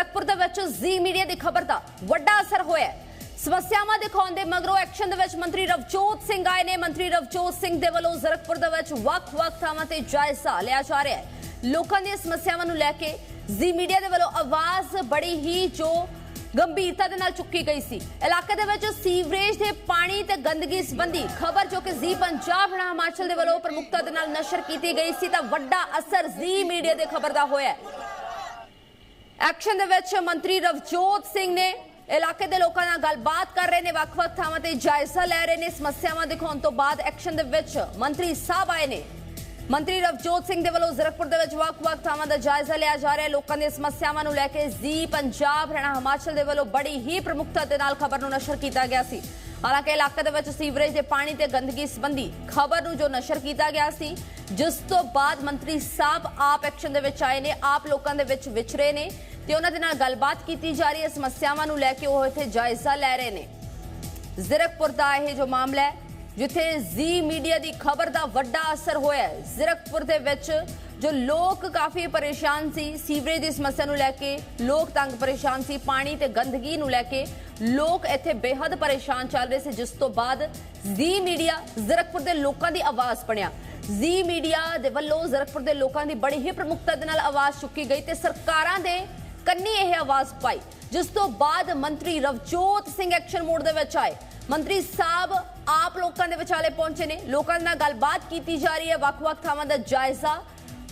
ਜ਼ਰਕਪੁਰ ਦੇ ਵਿੱਚ ਜ਼ੀ ਮੀਡੀਆ ਦੀ ਖਬਰ ਦਾ ਵੱਡਾ ਅਸਰ ਹੋਇਆ ਸਮੱਸਿਆਵਾਂ ਦਿਖਾਉਣ ਦੇ ਮਗਰੋਂ ਐਕਸ਼ਨ ਦੇ ਵਿੱਚ ਮੰਤਰੀ ਰਵਜੋਤ ਸਿੰਘ ਆਏ ਨੇ। ਮੰਤਰੀ ਰਵਜੋਤ ਸਿੰਘ ਦੇ ਵੱਲੋਂ ਜ਼ਰਕਪੁਰ ਦੇ ਵਿੱਚ ਵੱਖ-ਵੱਖ ਥਾਵਾਂ ਤੇ ਜਾਇਜ਼ਾ ਲਿਆ ਜਾ ਰਿਹਾ ਹੈ। ਲੋਕਾਂ ਦੀਆਂ ਸਮੱਸਿਆਵਾਂ ਨੂੰ ਲੈ ਕੇ ਜ਼ੀ ਮੀਡੀਆ ਦੇ ਵੱਲੋਂ ਆਵਾਜ਼ ਬੜੀ ਹੀ ਜੋ ਗੰਭੀਰਤਾ ਦੇ ਨਾਲ ਚੁੱਕੀ ਗਈ ਸੀ। ਇਲਾਕੇ ਦੇ ਵਿੱਚ ਸੀਵਰੇਜ ਦੇ ਪਾਣੀ ਤੇ ਗੰਦਗੀ ਸੰਬੰਧੀ ਖਬਰ ਜੋ ਕਿ ਜ਼ੀ ਪੰਜਾਬ ਹਣਾ ਹਿਮਾਚਲ ਦੇ ਵੱਲੋਂ ਪ੍ਰਮੁਖਤਾ ਦੇ ਨਾਲ ਨਸ਼ਰ ਕੀਤੀ ਗਈ ਸੀ, ਤਾਂ ਵੱਡਾ ਅਸਰ ਜ਼ੀ ਮੀਡੀਆ ਦੇ ਖਬਰ ਦਾ ਹੋਇਆ ਐਕਸ਼ਨ ਦੇ ਵਿੱਚ ਮੰਤਰੀ ਰਵਜੋਤ ਸਿੰਘ ਨੇ ਇਲਾਕੇ ਦੇ ਲੋਕਾਂ ਨਾਲ ਗੱਲਬਾਤ ਕਰ ਰਹੇ ਨੇ, ਵੱਖ-ਵੱਖ ਥਾਵਾਂ ਤੇ ਜਾਇਜ਼ਾ ਲੈ ਰਹੇ ਨੇ। ਸਮੱਸਿਆਵਾਂ ਦਿਖਾਉਣ ਤੋਂ ਬਾਅਦ ਐਕਸ਼ਨ ਦੇ ਵਿੱਚ ਮੰਤਰੀ ਸਾਹਿਬ ਆਏ ਨੇ। ਮੰਤਰੀ ਰਵਜੋਤ ਸਿੰਘ ਦੇ ਵੱਲੋਂ ਜ਼ਰਕਪੁਰ ਦੇ ਵਿੱਚ ਵੱਖ-ਵੱਖ ਥਾਵਾਂ ਦਾ ਜਾਇਜ਼ਾ ਲਿਆ ਜਾ ਰਿਹਾ ਲੋਕਾਂ ਦੀਆਂ ਸਮੱਸਿਆਵਾਂ ਨੂੰ ਲੈ ਕੇ ਜ਼ੀ ਪੰਜਾਬ, ਹਰਿਆਣਾ, ਹਿਮਾਚਲ ਦੇ ਵੱਲੋਂ ਬੜੀ ਹੀ ਪ੍ਰਮੁਖਤਾ ਦੇ ਨਾਲ ਖਬਰ ਨੂੰ ਨਸ਼ਰ ਕੀਤਾ ਗਿਆ ਸੀ। ਹਾਲਾਂਕਿ ਇਲਾਕੇ ਦੇ ਵਿੱਚ ਸੀਵਰੇਜ ਦੇ ਪਾਣੀ ਤੇ ਗੰਦਗੀ ਸੰਬੰਧੀ ਖਬਰ ਨੂੰ ਜੋ ਨਸ਼ਰ ਕੀਤਾ ਗਿਆ ਸੀ, ਜਿਸ ਤੋਂ ਬਾਅਦ ਮੰਤਰੀ ਸਾਹਿਬ ਆਪ ਐਕਸ਼ਨ ਦੇ ਵਿੱਚ ਆਏ ਨੇ, ਆਪ ਲੋਕਾਂ ਦੇ ਵਿੱਚ ਵਿਚਰੇ ਨੇ ਤੇ ਉਹਨਾਂ ਦੇ ਨਾਲ ਗੱਲਬਾਤ ਕੀਤੀ ਜਾ ਰਹੀ ਹੈ। ਸਮੱਸਿਆਵਾਂ ਨੂੰ ਲੈ ਕੇ ਉਹ ਇੱਥੇ ਜਾਇਜ਼ਾ ਲੈ ਰਹੇ ਨੇ। ਜ਼ੀਰਕਪੁਰ ਦਾ ਇਹ ਜੋ ਮਾਮਲਾ ਹੈ ਜਿੱਥੇ ਜ਼ੀ ਮੀਡੀਆ ਦੀ ਖਬਰ ਦਾ ਵੱਡਾ ਅਸਰ ਹੋਇਆ ਹੈ। ਜ਼ੀਰਕਪੁਰ ਦੇ ਵਿੱਚ ਜੋ ਲੋਕ ਕਾਫੀ ਪਰੇਸ਼ਾਨ ਸੀ, ਸੀਵਰੇਜ ਦੀ ਸਮੱਸਿਆ ਨੂੰ ਲੈ ਕੇ ਲੋਕ ਤੰਗ ਪਰੇਸ਼ਾਨ ਸੀ, ਪਾਣੀ ਤੇ ਗੰਦਗੀ ਨੂੰ ਲੈ ਕੇ ਲੋਕ ਇੱਥੇ ਬੇਹੱਦ ਪਰੇਸ਼ਾਨ ਚੱਲ ਰਹੇ ਸੀ, ਜਿਸ ਤੋਂ ਬਾਅਦ ਜ਼ੀ ਮੀਡੀਆ ਜ਼ਰਕਪੁਰ ਦੇ ਲੋਕਾਂ ਦੀ ਆਵਾਜ਼ ਬਣਿਆ। ਜ਼ੀ ਮੀਡੀਆ ਦੇ ਵੱਲੋਂ ਜ਼ਰਕਪੁਰ ਦੇ ਲੋਕਾਂ ਦੀ ਬੜੀ ਹੀ ਪ੍ਰਮੁਖਤਾ ਦੇ ਨਾਲ ਆਵਾਜ਼ ਚੁੱਕੀ ਗਈ ਤੇ ਸਰਕਾਰਾਂ ਦੇ ਕੰਨੀ ਇਹ ਆਵਾਜ਼ ਪਾਈ। ਜਿਸ ਤੋਂ ਬਾਅਦ ਮੰਤਰੀ ਰਵਜੋਤ ਸਿੰਘ ਐਕਸ਼ਨ ਮੋਡ ਦੇ ਵਿੱਚ ਆਏ। ਮੰਤਰੀ ਸਾਹਿਬ ਆਪ ਲੋਕਾਂ ਦੇ ਵਿਚਾਲੇ ਪਹੁੰਚੇ ਨੇ। ਲੋਕਾਂ ਨਾਲ ਗੱਲਬਾਤ ਕੀਤੀ ਜਾ ਰਹੀ ਹੈ। ਵੱਖ-ਵੱਖ ਥਾਵਾਂ ਦਾ ਜਾਇਜ਼ਾ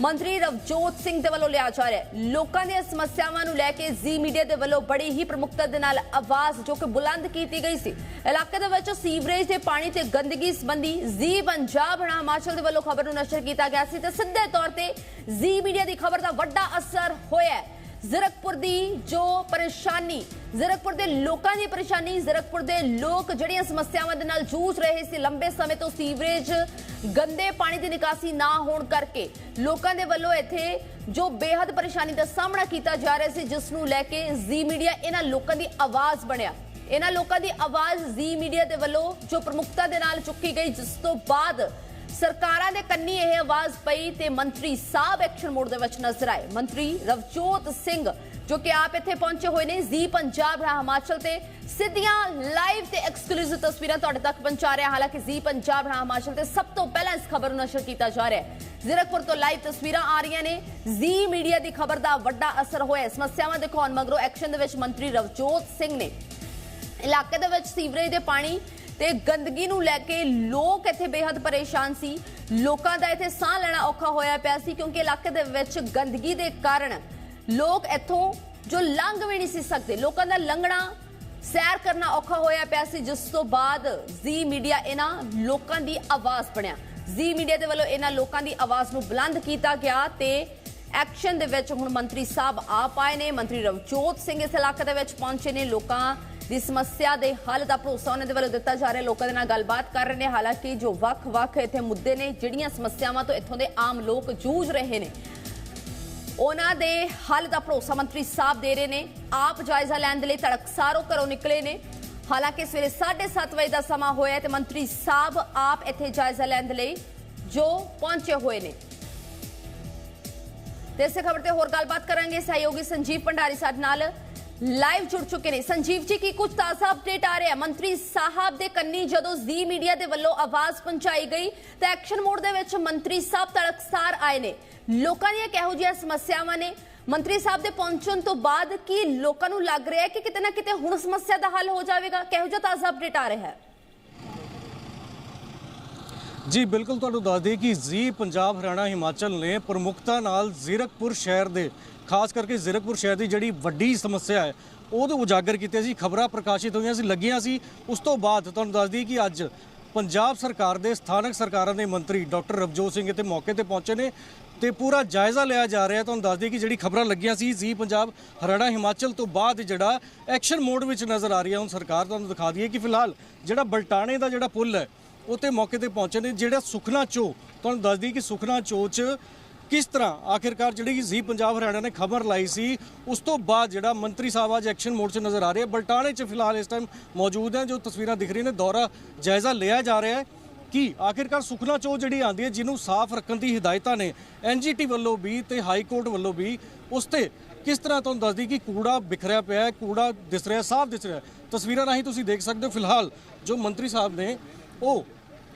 ਮੰਤਰੀ ਰਵਜੋਤ ਸਿੰਘ ਦੇ ਵੱਲੋਂ ਲਿਆ ਜਾ ਰਿਹਾ ਹੈ। ਲੋਕਾਂ ਦੀਆਂ ਸਮੱਸਿਆਵਾਂ ਨੂੰ ਲੈ ਕੇ ਜ਼ੀ ਮੀਡੀਆ ਦੇ ਵੱਲੋਂ ਬੜੀ ਹੀ ਪ੍ਰਮੁਖਤਾ ਦੇ ਨਾਲ ਆਵਾਜ਼ ਜੋ ਕਿ ਬੁਲੰਦ ਕੀਤੀ ਗਈ ਸੀ। ਇਲਾਕੇ ਦੇ ਵਿੱਚ ਸੀਵਰੇਜ ਦੇ ਪਾਣੀ ਤੇ ਗੰਦਗੀ ਸੰਬੰਧੀ ਜ਼ੀ ਪੰਜਾਬ ਹਣਾ ਹਿਮਾਚਲ ਦੇ ਵੱਲੋਂ ਖਬਰ ਨੂੰ ਨਸ਼ਰ ਕੀਤਾ ਗਿਆ ਸੀ ਤੇ ਸਿੱਧੇ ਤੌਰ ਤੇ ਜ਼ੀ ਮੀਡੀਆ ਦੀ ਖਬਰ ਦਾ ਵੱਡਾ ਅਸਰ ਹੋਇਆ ਜ਼ੀਰਕਪੁਰ ਦੀ ਜੋ ਪਰੇਸ਼ਾਨੀ ਜ਼ਰਕਪੁਰ ਦੇ ਲੋਕਾਂ ਦੀ ਪਰੇਸ਼ਾਨੀ। ਜ਼ਰਕਪੁਰ ਦੇ ਲੋਕ ਜਿਹੜੀਆਂ ਸਮੱਸਿਆਵਾਂ ਦੇ ਨਾਲ ਜੂਝ ਰਹੇ ਸੀ, ਲੰਬੇ ਸਮੇਂ ਤੋਂ ਸੀਵਰੇਜ ਗੰਦੇ ਪਾਣੀ ਦੀ ਨਿਕਾਸੀ ਨਾ ਹੋਣ ਕਰਕੇ ਲੋਕਾਂ ਦੇ ਵੱਲੋਂ ਇੱਥੇ ਜੋ ਬੇਹੱਦ ਪਰੇਸ਼ਾਨੀ ਦਾ ਸਾਹਮਣਾ ਕੀਤਾ ਜਾ ਰਿਹਾ ਸੀ, ਜਿਸ ਨੂੰ ਲੈ ਕੇ ਜ਼ੀ ਮੀਡੀਆ ਇਹਨਾਂ ਲੋਕਾਂ ਦੀ ਆਵਾਜ਼ ਬਣਿਆ। ਇਹਨਾਂ ਲੋਕਾਂ ਦੀ ਆਵਾਜ਼ ਜ਼ੀ ਮੀਡੀਆ ਦੇ ਵੱਲੋਂ ਜੋ ਪ੍ਰਮੁਖਤਾ ਦੇ ਨਾਲ ਚੁੱਕੀ ਗਈ, ਜਿਸ ਤੋਂ ਬਾਅਦ ਸਰਕਾਰਾਂ ਦੇ ਕੰਨੀ ਇਹ ਆਵਾਜ਼ ਪਈ ਤੇ ਮੰਤਰੀ ਸਾਹਿਬ ਐਕਸ਼ਨ ਮੋਡ ਦੇ ਵਿੱਚ ਨਜ਼ਰ ਆਏ। ਮੰਤਰੀ ਰਵਜੋਤ ਸਿੰਘ ਜੋ ਕਿ ਆਪ ਇੱਥੇ ਪਹੁੰਚੇ ਹੋਏ ਨੇ, ਜ਼ੀ ਪੰਜਾਬ ਰਾ ਹਿਮਾਚਲ ਤੇ ਸਿੱਧੀਆਂ ਲਾਈਵ ਤੇ ਐਕਸਕਲੂਸਿਵ ਤਸਵੀਰਾਂ ਤੁਹਾਡੇ ਤੱਕ ਪਹੁੰਚਾ ਰਿਹਾ। ਹਾਲਾਂਕਿ ਜ਼ੀ ਪੰਜਾਬ ਰਾ ਹਿਮਾਚਲ ਤੇ ਸਭ ਤੋਂ ਪਹਿਲਾਂ ਇਸ ਖਬਰ ਨੂੰ ਨਸ਼ਰ ਕੀਤਾ ਜਾ ਰਿਹਾ ਹੈ। ਜ਼ੀਰਕਪੁਰ ਤੋਂ ਲਾਈਵ ਤਸਵੀਰਾਂ ਆ ਰਹੀਆਂ ਨੇ। ਜ਼ੀ ਮੀਡੀਆ ਦੀ ਖਬਰ ਦਾ ਵੱਡਾ ਅਸਰ ਹੋਇਆ ਸਮੱਸਿਆਵਾਂ ਦਿਖਾਉਣ ਮਗਰੋਂ ਐਕਸ਼ਨ ਦੇ ਵਿੱਚ ਮੰਤਰੀ ਰਵਜੋਤ ਸਿੰਘ ਨੇ। ਇਲਾਕੇ ਦੇ ਵਿੱਚ ਸੀਵਰੇਜ ਦੇ ਪਾਣੀ ਤੇ ਗੰਦਗੀ ਨੂੰ ਲੈ ਕੇ ਲੋਕ ਇੱਥੇ ਬੇਹੱਦ ਪਰੇਸ਼ਾਨ ਸੀ। ਲੋਕਾਂ ਦਾ ਇੱਥੇ ਸਾਹ ਲੈਣਾ ਔਖਾ ਹੋਇਆ ਪਿਆ ਸੀ ਕਿਉਂਕਿ ਇਲਾਕੇ ਦੇ ਵਿੱਚ ਗੰਦਗੀ ਦੇ ਕਾਰਨ ਲੋਕ ਇੱਥੋਂ ਜੋ ਲੰਘ ਵੀ ਨਹੀਂ ਸੀ ਸਕਦੇ। ਲੋਕਾਂ ਦਾ ਲੰਘਣਾ, ਸੈਰ ਕਰਨਾ ਔਖਾ ਹੋਇਆ ਪਿਆ ਸੀ, ਜਿਸ ਤੋਂ ਬਾਅਦ ਜ਼ੀ ਮੀਡੀਆ ਇਹਨਾਂ ਲੋਕਾਂ ਦੀ ਆਵਾਜ਼ ਬਣਿਆ। ਜ਼ੀ ਮੀਡੀਆ ਦੇ ਵੱਲੋਂ ਇਹਨਾਂ ਲੋਕਾਂ ਦੀ ਆਵਾਜ਼ ਨੂੰ ਬੁਲੰਦ ਕੀਤਾ ਗਿਆ ਤੇ ਐਕਸ਼ਨ ਦੇ ਵਿੱਚ ਹੁਣ ਮੰਤਰੀ ਸਾਹਿਬ ਆਪ ਆਏ ਨੇ। ਮੰਤਰੀ ਰਵਜੋਤ ਸਿੰਘ ਇਸ ਇਲਾਕੇ ਦੇ ਵਿੱਚ ਪਹੁੰਚੇ ਨੇ। ਲੋਕਾਂ ਦੀ ਸਮੱਸਿਆ ਦੇ ਹੱਲ ਦਾ ਭਰੋਸਾ ਉਹਨਾਂ ਦੇ ਵੱਲੋਂ ਦਿੱਤਾ ਜਾ ਰਿਹਾ। ਲੋਕਾਂ ਦੇ ਨਾਲ ਗੱਲਬਾਤ ਕਰ ਰਹੇ ਨੇ। ਹਾਲਾਂਕਿ ਜੋ ਵੱਖ-ਵੱਖ ਇੱਥੇ ਮੁੱਦੇ ਨੇ, ਜਿਹੜੀਆਂ ਸਮੱਸਿਆਵਾਂ ਤੋਂ ਇੱਥੋਂ ਦੇ ਆਮ ਲੋਕ ਜੂਝ ਰਹੇ ਨੇ, ਉਹਨਾਂ ਦੇ ਹੱਲ ਦਾ ਭਰੋਸਾ ਮੰਤਰੀ ਸਾਹਿਬ ਦੇ ਰਹੇ ਨੇ। ਆਪ ਜਾਇਜ਼ਾ ਲੈਣ ਦੇ ਲਈ ਤੜਕਸਾਰੋਂ ਘਰੋਂ ਨਿਕਲੇ ਨੇ। ਹਾਲਾਂਕਿ ਸਵੇਰੇ 7:30 ਵਜੇ ਦਾ ਸਮਾਂ ਹੋਇਆ ਹੈ ਤੇ ਮੰਤਰੀ ਸਾਹਿਬ ਆਪ ਇੱਥੇ ਜਾਇਜ਼ਾ ਲੈਣ ਦੇ ਲਈ ਜੋ ਪਹੁੰਚੇ ਹੋਏ ਨੇ। ਤੇ ਇਸੇ ਖਬਰ ਤੇ ਹੋਰ ਗੱਲਬਾਤ ਕਰਾਂਗੇ। ਸਹਿਯੋਗੀ ਸੰਜੀਵ ਭੰਡਾਰੀ ਸਾਡੇ ਨਾਲ ਲਾਈਵ ਜੁੜ ਚੁੱਕੇ ਨੇ। ਸੰਜੀਵ ਜੀ, ਕੀ ਕੁਝ ਤਾਜ਼ਾ ਅਪਡੇਟ ਆ ਰਿਹਾ? ਮੰਤਰੀ ਸਾਹਿਬ ਦੇ ਕੰਨੀ ਜਦੋਂ ਜ਼ੀ ਮੀਡੀਆ ਦੇ ਵੱਲੋਂ ਆਵਾਜ਼ ਪਹੁੰਚਾਈ ਗਈ, ਤਾਂ ਐਕਸ਼ਨ ਮੋਡ ਦੇ ਵਿੱਚ ਮੰਤਰੀ ਸਾਹਿਬ ਤੜਕਸਾਰ ਆਏ ਨੇ। ਲੋਕਾਂ ਦੀਆਂ ਕਿਹੋ ਜਿਹੀਆਂ ਸਮੱਸਿਆਵਾਂ ਨੇ? ਮੰਤਰੀ ਸਾਹਿਬ ਦੇ ਪਹੁੰਚਣ ਤੋਂ ਬਾਅਦ ਕੀ ਲੋਕਾਂ ਨੂੰ ਲੱਗ ਰਿਹਾ ਹੈ ਕਿ ਕਿਤੇ ਨਾ ਕਿਤੇ ਹੁਣ ਸਮੱਸਿਆ ਦਾ ਹੱਲ ਹੋ ਜਾਵੇਗਾ? ਕਿਹੋ ਜਿਹਾ ਤਾਜ਼ਾ ਅਪਡੇਟ ਆ ਰਿਹਾ ਹੈ? ਜੀ, ਬਿਲਕੁਲ ਤੁਹਾਨੂੰ ਦੱਸ ਦਈਏ ਕਿ ਜ਼ੀ ਪੰਜਾਬ ਹਰਿਆਣਾ ਹਿਮਾਚਲ ਨੇ ਪ੍ਰਮੁਖਤਾ ਨਾਲ ਜ਼ੀਰਕਪੁਰ ਸ਼ਹਿਰ ਦੇ, ਖਾਸ ਕਰਕੇ ਜ਼ੀਰਕਪੁਰ ਸ਼ਹਿਰ ਦੀ ਜਿਹੜੀ ਵੱਡੀ ਸਮੱਸਿਆ ਹੈ, ਉਹਦੇ ਉਜਾਗਰ ਕੀਤੇ ਸੀ, ਖਬਰਾਂ ਪ੍ਰਕਾਸ਼ਿਤ ਹੋਈਆਂ ਸੀ, ਲੱਗੀਆਂ ਸੀ। ਉਸ ਤੋਂ ਬਾਅਦ ਤੁਹਾਨੂੰ ਦੱਸ ਦਈਏ ਕਿ ਅੱਜ ਪੰਜਾਬ ਸਰਕਾਰ ਦੇ ਸਥਾਨਕ ਸਰਕਾਰਾਂ ਦੇ ਮੰਤਰੀ ਡਾਕਟਰ ਰਵਜੋਤ ਸਿੰਘ ਇੱਥੇ ਮੌਕੇ ਤੇ ਪਹੁੰਚੇ ਨੇ ਤੇ ਪੂਰਾ ਜਾਇਜ਼ਾ ਲਿਆ ਜਾ ਰਿਹਾ। ਤੁਹਾਨੂੰ ਦੱਸ ਦਈਏ ਕਿ ਜਿਹੜੀ ਖਬਰਾਂ ਲੱਗੀਆਂ ਸੀ, ਜ਼ੀ ਪੰਜਾਬ ਹਰਿਆਣਾ ਹਿਮਾਚਲ ਤੋਂ ਬਾਅਦ ਜਿਹੜਾ ਐਕਸ਼ਨ ਮੋਡ ਵਿੱਚ ਨਜ਼ਰ ਆ ਰਹੀ ਹੈ। ਹੁਣ ਸਰਕਾਰ ਤੁਹਾਨੂੰ ਦਿਖਾ ਦਈਏ ਕਿ ਫਿਲਹਾਲ ਜਿਹੜਾ ਬਲਟਾਣੇ ਦਾ ਜਿਹੜਾ ਪੁਲ ਹੈ ਉੱਥੇ ਮੌਕੇ ਤੇ ਪਹੁੰਚੇ ਨੇ ਜਿਹੜਾ ਸੁਖਨਾ ਚੋ ਤੁਹਾਨੂੰ ਦੱਸਦੀ ਕਿ ਸੁਖਨਾ ਚੋ ਚ ਕਿਸ ਤਰ੍ਹਾਂ ਆਖਿਰਕਾਰ ਜਿਹੜੀ ਜ਼ੀ ਪੰਜਾਬ ਹਰਿਆਣਾ ਨੇ ਖਬਰ ਲਾਈ ਸੀ, ਉਸ ਤੋਂ ਬਾਅਦ ਜਿਹੜਾ ਮੰਤਰੀ ਸਾਹਿਬ ਅੱਜ ਐਕਸ਼ਨ ਮੋਡ 'ਚ ਨਜ਼ਰ ਆ ਰਹੇ। ਬਲਟਾਣੇ 'ਚ ਫਿਲਹਾਲ ਇਸ ਟਾਈਮ ਮੌਜੂਦ ਹੈ, ਜੋ ਤਸਵੀਰਾਂ ਦਿਖ ਰਹੀਆਂ ਨੇ, ਦੌਰਾ ਜਾਇਜ਼ਾ ਲਿਆ ਜਾ ਰਿਹਾ ਹੈ ਕਿ ਆਖਿਰਕਾਰ ਸੁਖਨਾ ਚੋ ਜਿਹੜੀ ਆਂਦੀ ਹੈ, ਜਿਹਨੂੰ ਸਾਫ਼ ਰੱਖਣ ਦੀ ਹਦਾਇਤਾਂ ਨੇ ਐਨਜੀਟੀ ਵੱਲੋਂ ਵੀ ਤੇ ਹਾਈ ਕੋਰਟ ਵੱਲੋਂ ਵੀ, ਉਸ ਤੇ ਕਿਸ ਤਰ੍ਹਾਂ ਤੁਹਾਨੂੰ ਦੱਸਦੀ ਕਿ ਕੂੜਾ ਬਿਖਰਿਆ ਪਿਆ ਹੈ, ਕੂੜਾ ਦਿਸ ਰਿਹਾ, ਸਾਫ਼ ਦਿਸ ਰਿਹਾ ਤਸਵੀਰਾਂ ਰਾਹੀਂ ਤੁਸੀਂ ਦੇਖ ਸਕਦੇ ਹੋ, ਫਿਲਹਾਲ ਜੋ ਮੰਤਰੀ ਸਾਹਿਬ ਨੇ ਉਹ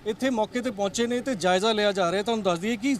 ਇੱਥੇ ਮੌਕੇ ਤੇ ਪਹੁੰਚੇ ਨੇ ਤੇ ਜਾਇਜ਼ਾ ਲਿਆ ਜਾ ਰਿਹਾ। ਤੁਹਾਨੂੰ ਦੱਸ ਦਈਏ ਕਿ